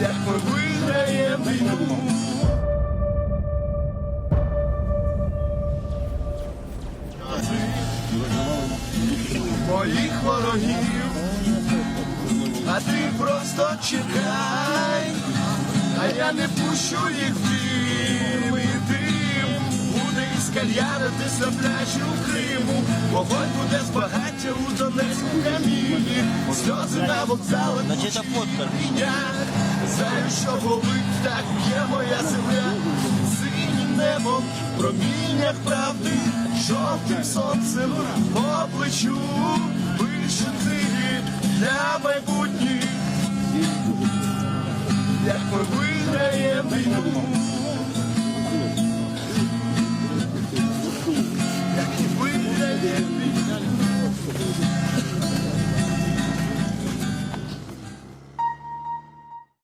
як ми виграємо війну. Моїх ворогів, а ти просто чекай, а я не пущу їх в дим і дим. Буде із кальяна ти пляжі у Криму, вогонь буде з багаття у Донецьку каміні, сльози на вокзалах, що болить, так є моя земля, синім небом, в проміннях правди, жовтим сонцем по плечу, вишити для майбутніх, як ми виграємо.